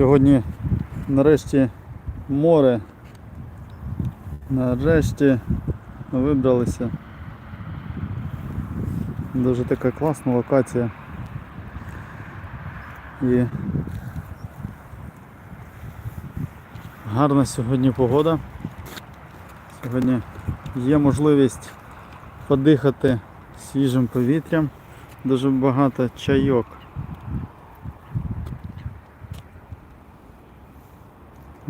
Сьогодні нарешті море. Нарешті вибралися. Дуже така класна локація. І гарна сьогодні погода. Сьогодні є можливість подихати свіжим повітрям. Дуже багато чайок.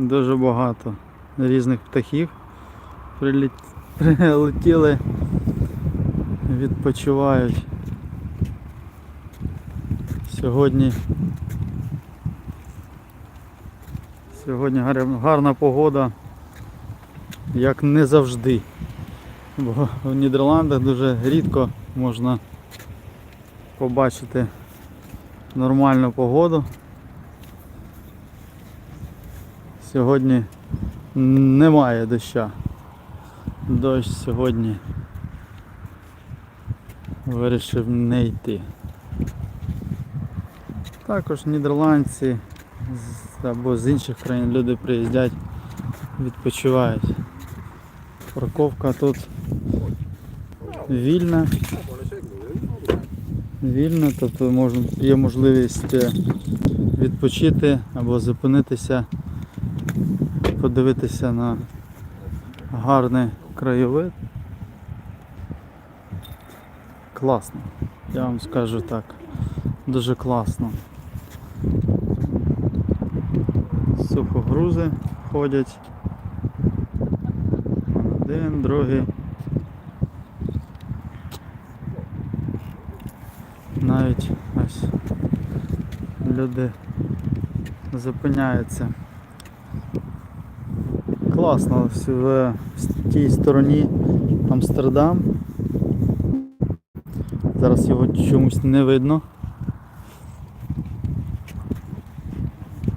Дуже багато різних птахів прилетіли, відпочивають. Сьогодні Сьогодні гарна погода, як не завжди. Бо в Нідерландах дуже рідко можна побачити нормальну погоду. Сьогодні немає доща. Дощ сьогодні вирішив не йти. Також нідерландці або з інших країн люди приїздять, відпочивають. Парковка тут вільна. Вільна, тобто є можливість е, відпочити або зупинитися, подивитися на гарний краєвид. Класно. Я вам скажу так. Дуже класно. Сухогрузи ходять. Один, другий. Навіть ось люди зупиняються. Класно в тій стороні Амстердам. Зараз його чомусь не видно.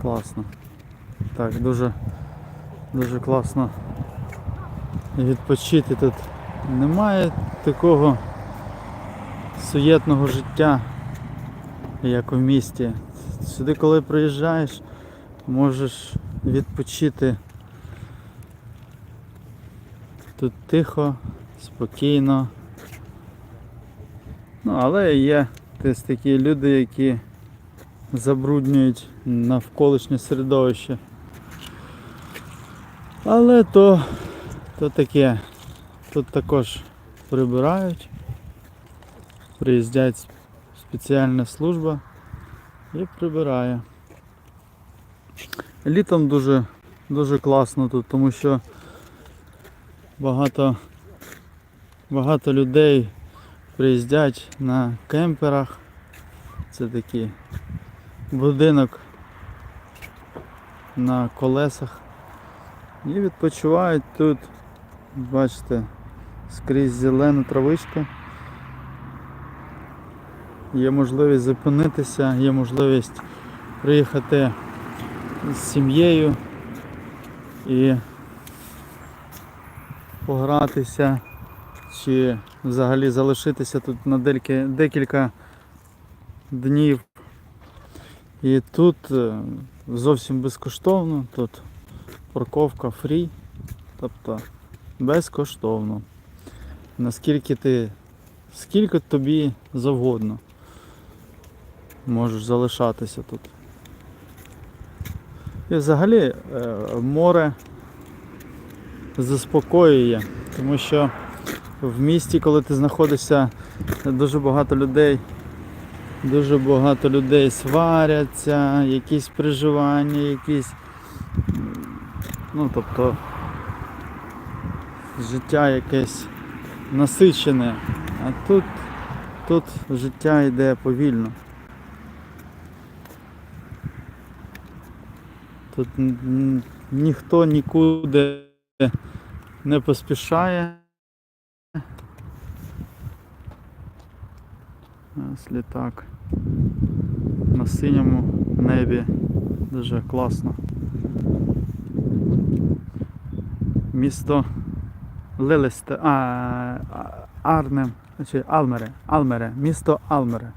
Класно. Так, дуже, дуже класно відпочити тут. Немає такого суєтного життя, як у місті. Сюди, коли приїжджаєш, можеш відпочити. Тут тихо, спокійно. Ну, але є десь такі люди, які забруднюють навколишнє середовище. Але то, то таке. Тут також прибирають. Приїздять спеціальна служба і прибирає. Літом дуже, дуже класно тут, тому що багато, багато людей приїздять на кемперах. Це такий будинок на колесах. І відпочивають тут, бачите, скрізь зелена травичка. Є можливість зупинитися, є можливість приїхати з сім'єю і погратися чи взагалі залишитися тут на декілька, днів. І тут е, зовсім безкоштовно, тут парковка фрі, тобто безкоштовно. Наскільки ти, скільки тобі завгодно можеш залишатися тут. І взагалі е, море заспокоює, тому що в місті, коли ти знаходишся, дуже багато людей, дуже багато людей сваряться, якісь переживання, якісь. Ну, тобто життя якесь насичене, а тут, тут життя йде повільно. Тут ніхто нікуди не поспішає. Ось літак на синьому небі. Дуже класно. Місто Лилесте, а, а- Арнем, чи Алмере, Алмере, місто Алмере.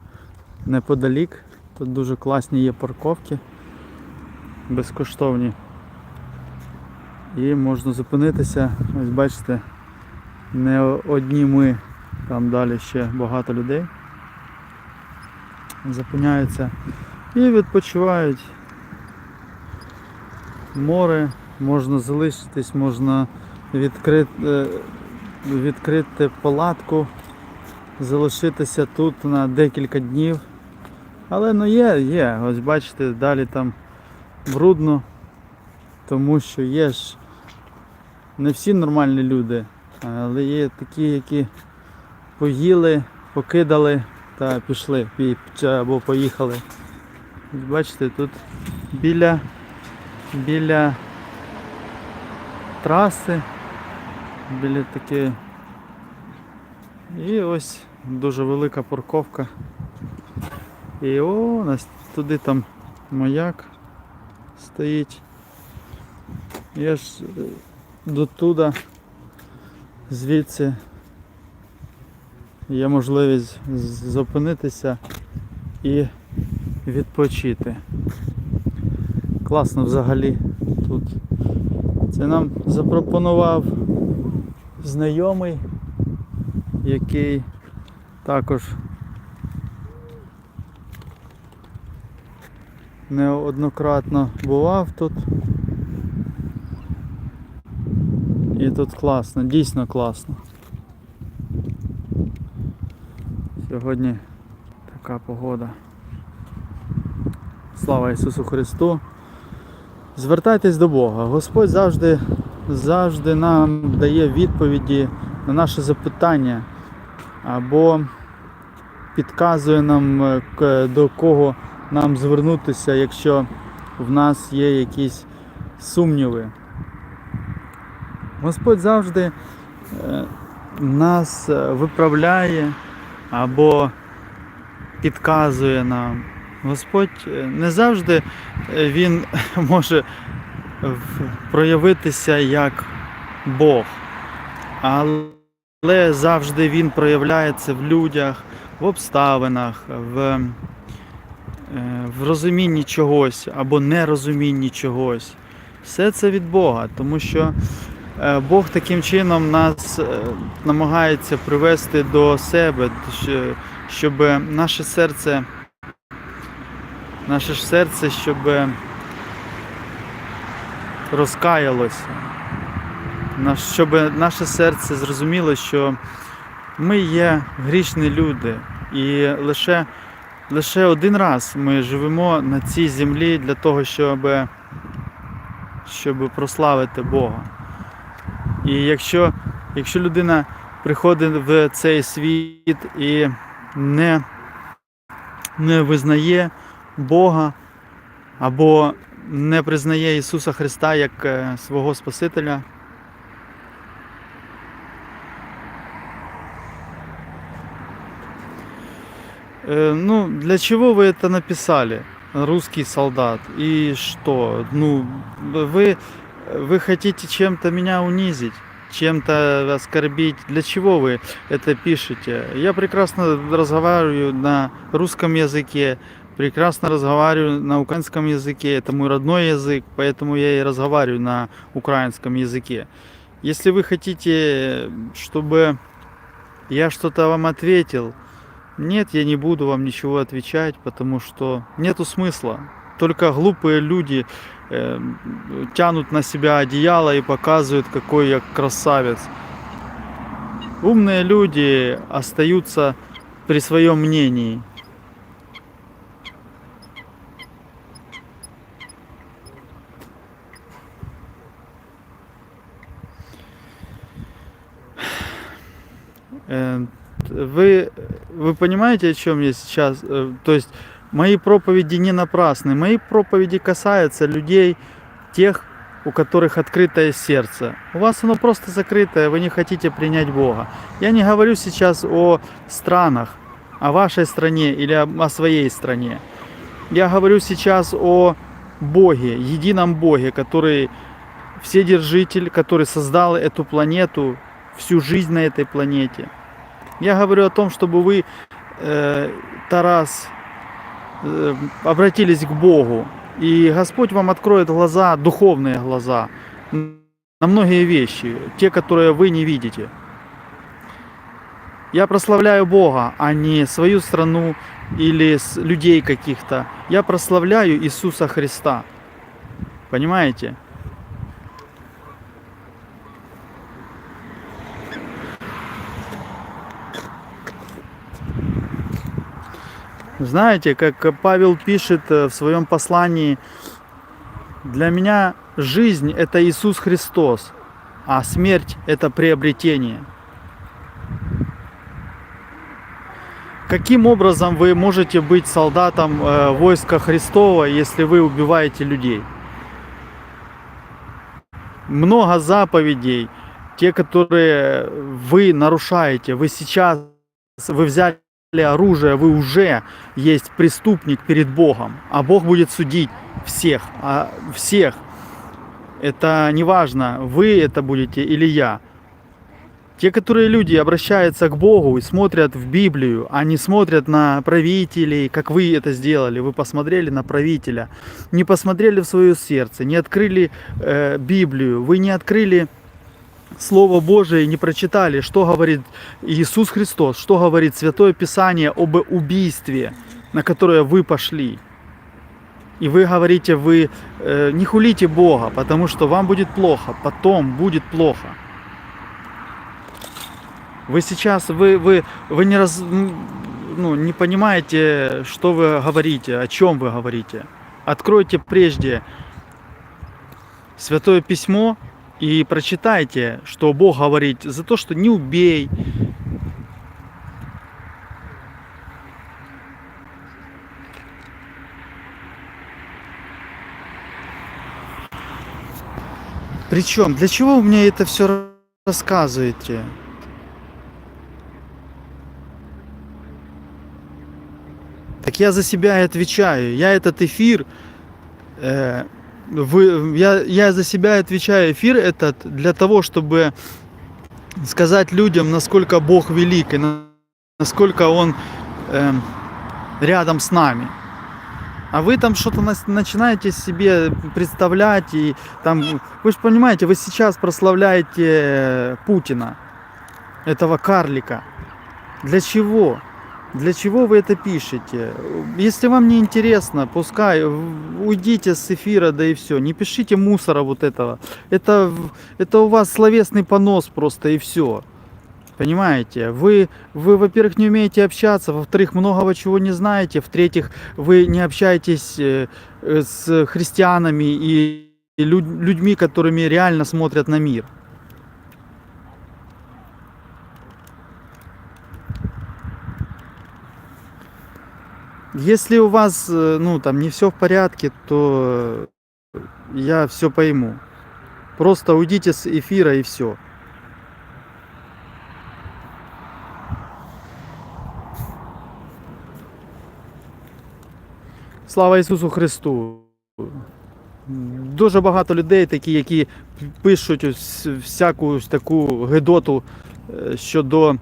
Неподалік. Тут дуже класні є парковки. безкоштовні. І можна зупинитися. Ось бачите, не одні ми, там далі ще багато людей зупиняються і відпочивають. Море, можна залишитись, можна відкрити, відкрити палатку, залишитися тут на декілька днів. Але ну є, є. Ось бачите, далі там брудно, тому що є ж не всі нормальні люди, але є такі, які поїли, покидали та пішли або поїхали. Бачите, тут біля, біля траси, біля такої. І ось дуже велика парковка. І о, у нас туди там маяк стоїть. Я ж до туди, звідси є можливість зупинитися і відпочити. Класно взагалі тут. Це нам запропонував знайомий, який також неоднократно бував тут. І тут класно, дійсно класно. Сьогодні така погода. Слава Ісусу Христу. Звертайтесь до Бога. Господь завжди, завжди нам дає відповіді на наші запитання або підказує нам, е, до кого нам звернутися, якщо в нас є якісь сумніви. Господь завжди е, нас е, виправляє або підказує нам. Господь е, не завжди Він може проявитися як Бог, але завжди Він проявляється в людях, в обставинах, в, в розумінні чогось або нерозумінні чогось. Все це від Бога, тому що Бог таким чином нас е, намагається привести до себе, щоб наше серце, наше серце, щоб розкаялося, щоб наше серце зрозуміло, що ми є грішні люди, і лише, лише один раз ми живемо на цій землі для того, щоб, щоб прославити Бога. І якщо, якщо людина приходить в цей світ і не, не визнає Бога або не признає Ісуса Христа як е, свого Спасителя, Э, Ну, для чего вы это написали, русский солдат? И что? Ну, вы, вы хотите чем-то меня унизить, чем-то оскорбить? Для чего вы это пишете? Я прекрасно разговариваю на русском языке, прекрасно разговариваю на украинском языке. Это мой родной язык, поэтому я и разговариваю на украинском языке. Если вы хотите, чтобы я что-то вам ответил, нет, я не буду вам ничего отвечать, потому что нету смысла. Только глупые люди э, тянут на себя одеяло и показывают, какой я красавец. Умные люди остаются при своем мнении. Э, Вы, вы понимаете, о чем я сейчас? Э, То есть мои проповеди не напрасны. Мои проповеди касаются людей, тех, у которых открытое сердце. У вас оно просто закрытое, вы не хотите принять Бога. Я не говорю сейчас о странах, о вашей стране или о своей стране. Я говорю сейчас о Боге, едином Боге, который вседержитель, который создал эту планету, всю жизнь на этой планете. Я говорю о том, чтобы вы, э, Тарас, обратились к Богу, И Господь вам откроет глаза, духовные глаза, на многие вещи, те, которые вы не видите. Я прославляю Бога, а не свою страну или людей каких-то. Я прославляю Иисуса Христа. Понимаете? Знаете, как Павел пишет э, в своем послании, для меня жизнь это Иисус Христос, а смерть это приобретение. Каким образом вы можете быть солдатом э, войска Христова, если вы убиваете людей? Много заповедей, те, которые вы нарушаете, вы сейчас, вы взяли оружие, вы уже есть преступник перед Богом, а Бог будет судить всех, а всех. Это не важно, вы это будете или я. Те, которые люди обращаются к Богу и смотрят в Библию, не смотрят на правителей, как вы это сделали. Вы посмотрели на правителя, не посмотрели в свое сердце, не открыли э, Библию, вы не открыли Слово Божие не прочитали, что говорит Иисус Христос, что говорит Святое Писание об убийстве, на которое вы пошли. И вы говорите, вы э, не хулите Бога, потому что вам будет плохо, потом будет плохо. Вы сейчас, вы, вы, вы не, раз, ну, не понимаете, что вы говорите, о чем вы говорите. Откройте прежде Святое Письмо и прочитайте, что Бог говорит за то, что не убей. Причем, для чего вы мне это все рассказываете? Так я за себя и отвечаю. Я этот эфир, э, вы, я, я за себя отвечаю. Эфир этот для того, чтобы сказать людям, насколько Бог велик и на- насколько Он э, рядом с нами. А вы там что-то начинаете себе представлять и там, вы же понимаете, вы сейчас прославляете э, Путина, этого карлика. Для чего? Для чего вы это пишете? Если вам не интересно, пускай уйдите с эфира, да и все. Не пишите мусора вот этого. Это, это у вас словесный понос просто и все. Понимаете? Вы, вы, во-первых, не умеете общаться, во-вторых, многого чего не знаете, в-третьих, вы не общаетесь э, э, с христианами и и люд- людьми, которыми реально смотрят на мир. Если у вас, э, ну, там не все в порядке, то э, я все пойму. Просто уйдите с эфира и все. Слава Ісусу Христу! Дуже багато людей такі, які пишуть ось всяку ось таку гидоту е, щодо,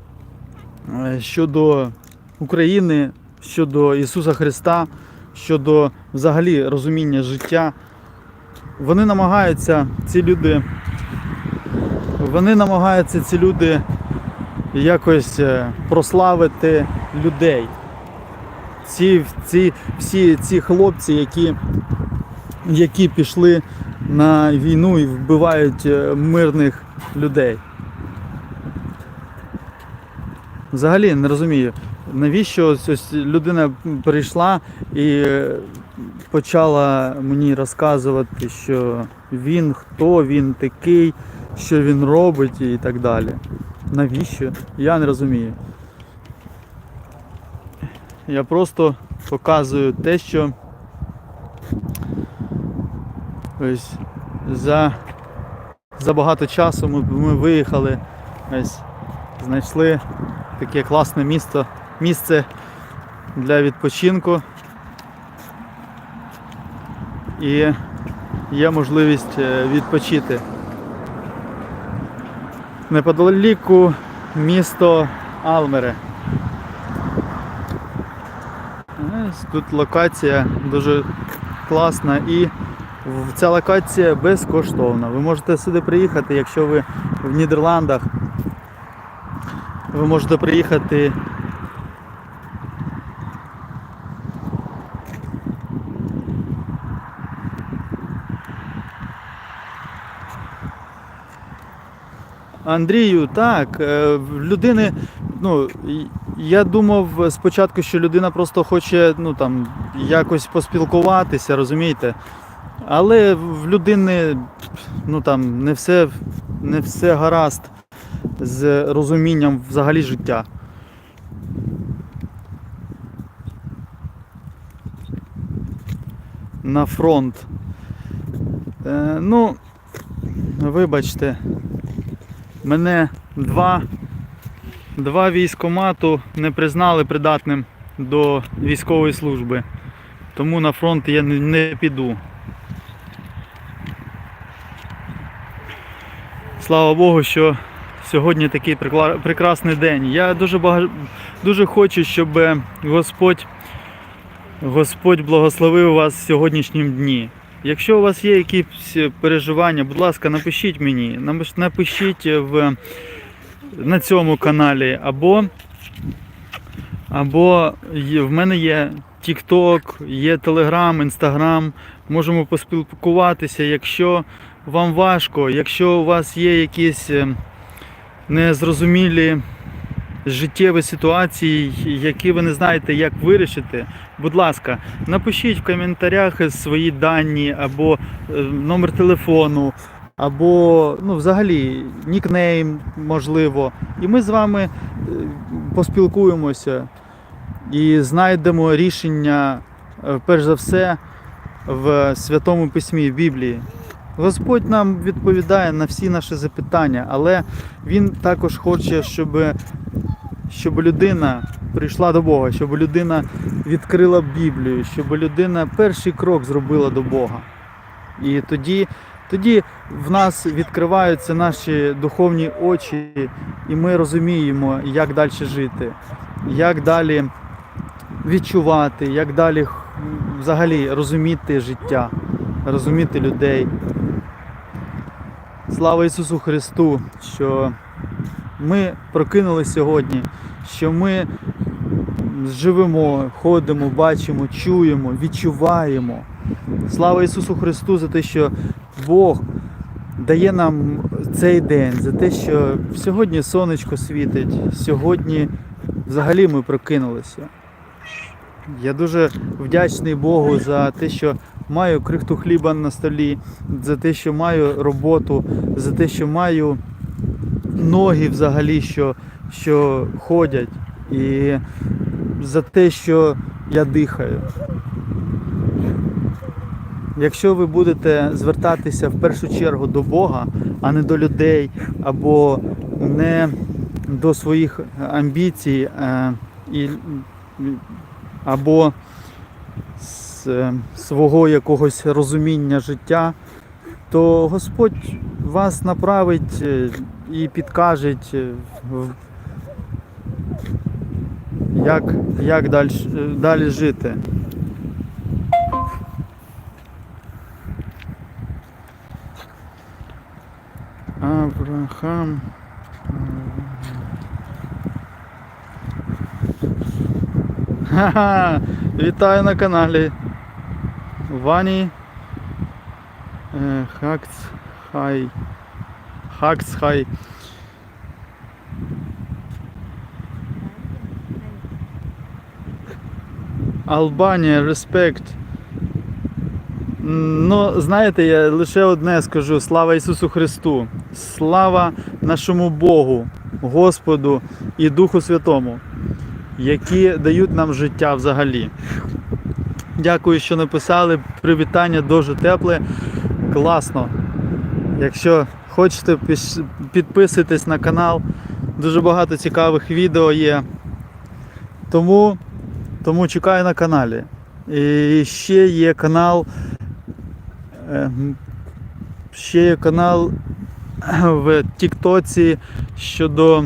е, щодо України, щодо Ісуса Христа, щодо взагалі розуміння життя. Вони намагаються, ці люди, вони намагаються ці люди якось е, прославити людей. Ці, ці, всі ці хлопці, які, які пішли на війну і вбивають е, мирних людей. Взагалі не розумію, навіщо ось, людина прийшла і е, почала мені розказувати, що він хто, він такий, що він робить і так далі. Навіщо? Я не розумію. Я просто показую те, що ось за, за багато часу ми, ми виїхали, ось знайшли таке класне місто, місце для відпочинку. І є можливість е, відпочити. Неподаліку місто Алмере. Тут локація дуже класна і ця локація безкоштовна. Ви можете сюди приїхати, якщо ви в Нідерландах. Ви можете приїхати. Андрію, так, е, в людини, ну, я думав спочатку, що людина просто хоче ну, там, якось поспілкуватися, розумієте? Але в людини ну, там, не, все, не все гаразд з розумінням взагалі життя. На фронт. Е, ну, вибачте, мене два, два військомату не признали придатним до військової служби. Тому на фронт я не, піду. Слава Богу, що сьогодні такий прекрасний день. Я дуже, бага... дуже хочу, щоб е, Господь, Господь благословив вас в сьогоднішнім дні. Якщо у вас є якісь переживання, будь ласка, напишіть мені, Напиш- напишіть в, на цьому каналі, або, або в мене є TikTok, є Telegram, Instagram, можемо поспілкуватися. Якщо вам важко, якщо у вас є якісь е, незрозумілі життєві ситуації, які ви не знаєте, як вирішити, будь ласка, напишіть в коментарях свої дані або е, номер телефону, або ну, взагалі нікнейм, можливо. І ми з вами е, поспілкуємося і знайдемо рішення, е, перш за все, в Святому Письмі, в Біблії. Господь нам відповідає на всі наші запитання, але Він також хоче, щоб, щоб людина прийшла до Бога, щоб людина відкрила Біблію, щоб людина перший крок зробила до Бога. І тоді, тоді в нас відкриваються наші духовні очі, і ми розуміємо, як далі жити, як далі відчувати, як далі взагалі розуміти життя, розуміти людей. Слава Ісусу Христу, що ми прокинули сьогодні, що ми живемо, ходимо, бачимо, чуємо, відчуваємо. Слава Ісусу Христу за те, що Бог дає нам цей день, за те, що сьогодні сонечко світить, сьогодні взагалі ми прокинулися. Я дуже вдячний Богу за те, що маю крихту хліба на столі, за те, що маю роботу, за те, що маю ноги взагалі, що, що ходять, і за те, що я дихаю. Якщо ви будете звертатися в першу чергу до Бога, а не до людей, або не до своїх амбіцій, е, або з е, свого якогось розуміння життя, то Господь вас направить е, і підкаже, е, як, як далі, далі жити. Авраам. Ха-ха! Вітаю на каналі. Вані е, Хакцхай. Хакцхай. Албанія, респект. Ну, знаєте, я лише одне скажу: слава Ісусу Христу! Слава нашому Богу, Господу і Духу Святому, які дають нам життя взагалі. Дякую, що написали. Привітання дуже тепле. Класно. Якщо хочете, підписуйтесь на канал. Дуже багато цікавих відео є. Тому, тому чекаю на каналі. І ще є канал. е, Ще є канал в Тіктоці щодо,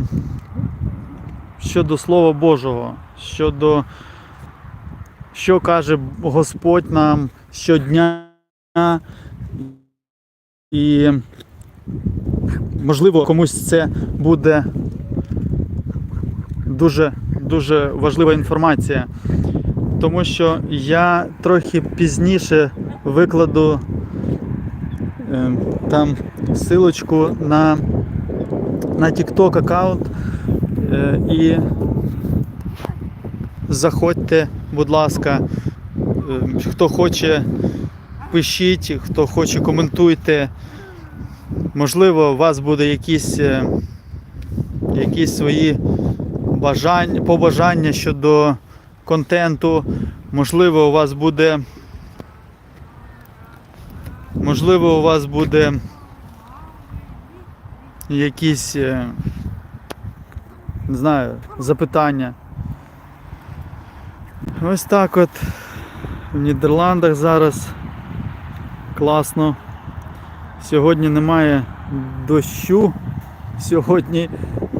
щодо Слова Божого, щодо що каже Господь нам, щодня. І можливо комусь це буде дуже дуже важлива інформація, тому що я трохи пізніше викладу е, там силочку на, на TikTok аккаунт е, і заходьте, будь ласка, е, хто хоче, пишіть, хто хоче, коментуйте. Можливо, у вас буде якісь, е, якісь свої бажання, побажання щодо контенту. Можливо, у вас буде. Можливо, у вас буде якісь, е, не знаю, запитання. Ось так от в Нідерландах зараз класно. Сьогодні немає дощу. Сьогодні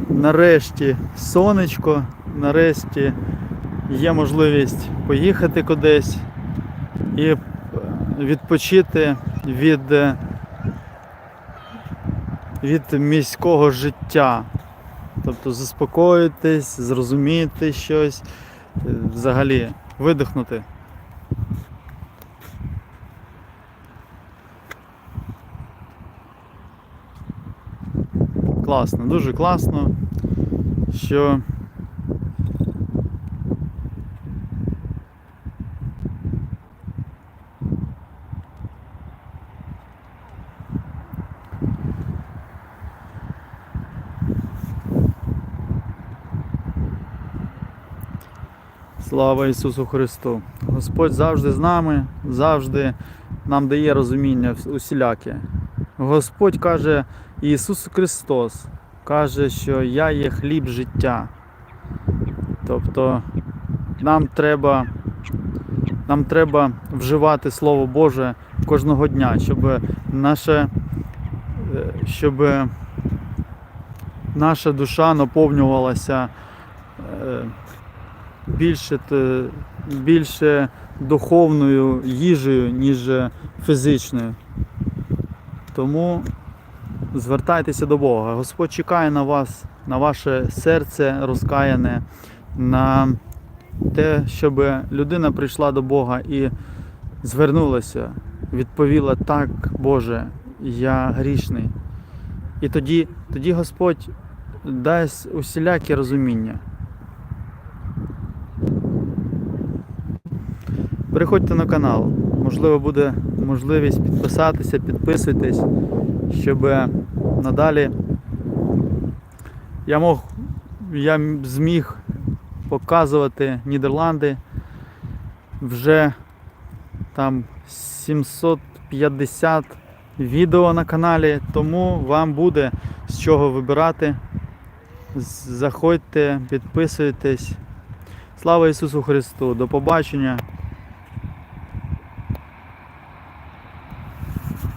нарешті сонечко, нарешті є можливість поїхати кудись і відпочити від, від міського життя. Тобто заспокоїтись, зрозуміти щось, е, взагалі видихнути. Класно, дуже класно, що Слава Ісусу Христу! Господь завжди з нами, завжди нам дає розуміння усіляке. Господь каже, Ісус Христос каже, що я є хліб життя. Тобто нам треба, нам треба вживати Слово Боже кожного дня, щоб наше, е, щоб наша душа наповнювалася е, більше, більше духовною їжею, ніж фізичною. Тому звертайтеся до Бога. Господь чекає на вас, на ваше серце розкаяне, на те, щоб людина прийшла до Бога і звернулася, відповіла так, Боже, я грішний. І тоді, тоді Господь дасть усіляке розуміння. Переходьте на канал. Можливо, буде можливість підписатися, підписуйтесь, щоб надалі я мог, я зміг показувати Нідерланди вже там 750 відео на каналі, тому вам буде з чого вибирати. Заходьте, підписуйтесь. Слава Ісусу Христу! До побачення!